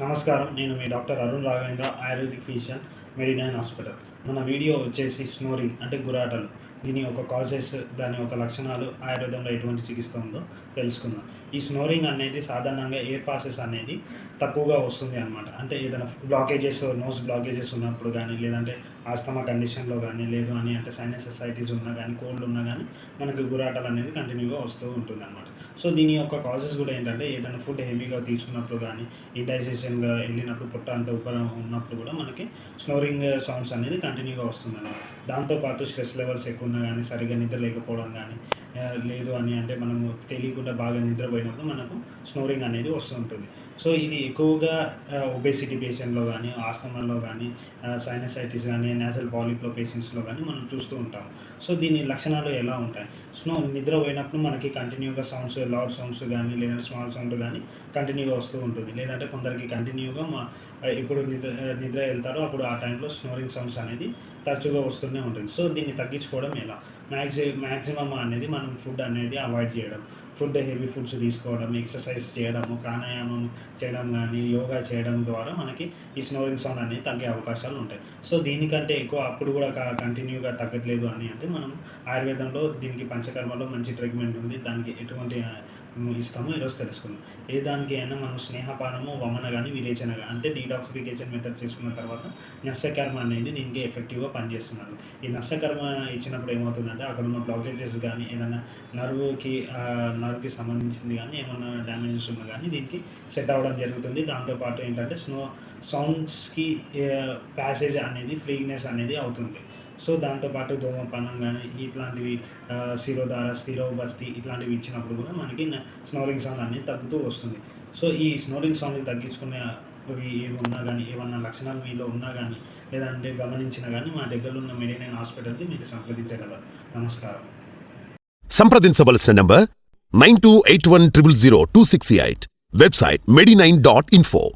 నమస్కారం. నేను మీ doctor Arun Raghavendra ayurvedic physician మెడినైన్ హాస్పిటల్. మన వీడియో వచ్చేసి స్నోరింగ్ అంటే గురాటలు. దీని యొక్క కాజెస్ దాని యొక్క లక్షణాలు ఆయుర్వేదంలో ఎటువంటి చికిత్స ఉందో తెలుసుకుందాం. ఈ స్నోరింగ్ అనేది సాధారణంగా ఎయిర్ పాసెస్ అనేది తక్కువగా వస్తుంది అనమాట అంటే ఏదైనా బ్లాకేజెస్ నోస్ బ్లాకేజెస్ ఉన్నప్పుడు కానీ లేదంటే ఆస్తమా కండిషన్లో కానీ లేదు అని అంటే సైనసైటిస్ ఉన్నా కానీ కోల్డ్ ఉన్నా కానీ మనకు గురాటలు అనేది కంటిన్యూగా వస్తూ ఉంటుంది అనమాట సో దీని యొక్క కాజెస్ కూడా ఏంటంటే ఏదైనా ఫుడ్ హెవీగా తీసుకున్నప్పుడు కానీ ఇండైజెషన్గా వెళ్ళినప్పుడు పొట్ట అంత ఉబ్బరం ఉన్నప్పుడు కూడా మనకి స్నోరింగ్ సౌండ్స్ అనేది కంటిన్యూగా వస్తుంది అనమాట దాంతోపాటు స్ట్రెస్ లెవెల్స్ ఎక్కువ ఉన్నా కానీ సరిగా నిద్ర లేకపోవడం కానీ లేదు అని అంటే మనము తెలియకుండా బాగా నిద్రపోయినప్పుడు మనకు స్నోరింగ్ అనేది వస్తూ ఉంటుంది. సో ఇది ఎక్కువగా ఒబేసిటీ పేషెంట్లో కానీ ఆస్తమాలో కానీ సైనసైటిస్ కానీ నేజల్ పాలిప్లో పేషెంట్స్లో కానీ మనం చూస్తూ ఉంటాం. సో దీని లక్షణాలు ఎలా ఉంటాయి? స్నో నిద్ర పోయినప్పుడు మనకి కంటిన్యూగా సౌండ్స్ లౌడ్ సౌండ్స్ కానీ లేదా స్మాల్ సౌండ్ కానీ కంటిన్యూగా వస్తూ ఉంటుంది. లేదంటే కొందరికి కంటిన్యూగా మా ఇప్పుడు నిద్ర నిద్ర వెళ్తారో అప్పుడు ఆ టైంలో స్నోరింగ్ సౌండ్స్ అనేది తరచుగా వస్తూనే ఉంటుంది. సో దీన్ని తగ్గించుకోవడం ఎలా? మ్యాక్సి మ్యాక్సిమమ్ అనేది మనం ఫుడ్ అనేది అవాయిడ్ చేయడం. ఫుడ్ హెవీ ఫుడ్స్ తీసుకోవడం ఎక్సర్సైజ్ చేయడము ప్రాణాయామం చేయడం కానీ యోగా చేయడం ద్వారా మనకి ఈ స్నోరింగ్ సౌండ్ అనేది తగ్గే అవకాశాలు ఉంటాయి. సో దీనికంటే ఎక్కువ అప్పుడు కూడా కంటిన్యూగా తగ్గట్లేదు అని అంటే మనం ఆయుర్వేదంలో దీనికి పంచకర్మలో మంచి ట్రీట్మెంట్ ఉంది. దానికి ఎటువంటి ఇస్తామో ఈరోజు తెలుసుకుందాం. ఏ దానికి అయినా మనం స్నేహపానము వమన కానీ విరేచన కానీ అంటే డీటాక్సిఫికేషన్ మెథడ్ చేసుకున్న తర్వాత నష్టకర్మ అనేది దీనికి ఎఫెక్టివ్గా పనిచేస్తున్నారు. ఈ నష్టకర్మ ఇచ్చినప్పుడు ఏమవుతుందంటే అక్కడ ఉన్న బ్లాకేజెస్ కానీ ఏదైనా నర్వ్కి నర్వ్కి సంబంధించింది కానీ ఏమైనా డ్యామేజెస్ ఉన్నా కానీ దీనికి సెట్ అవ్వడం జరుగుతుంది. దాంతోపాటు ఏంటంటే స్నో సౌండ్స్కి ప్యాసేజ్ అనేది ఫ్రీనెస్ అనేది అవుతుంది. సో దాంతోపాటు ధూమపానం కానీ ఇట్లాంటివి ఆ, శిరోధార స్థిరోబస్తి ఇట్లాంటివి ఇచ్చినప్పుడు కూడా మనకి స్నోరింగ్ సౌండ్ అనేది తగ్గుతూ వస్తుంది. సో ఈ స్నోరింగ్ సౌండ్ని తగ్గించుకునే అవి ఏవి ఉన్నా కానీ ఏమన్నా లక్షణాలు మీలో ఉన్నా కానీ లేదంటే గమనించినా కానీ మా దగ్గర ఉన్న మెడినైన్ హాస్పిటల్కి మీరు సంప్రదించగలరు. నమస్కారం. సంప్రదించవలసిన నంబర్ 9281000268 website medinine.info.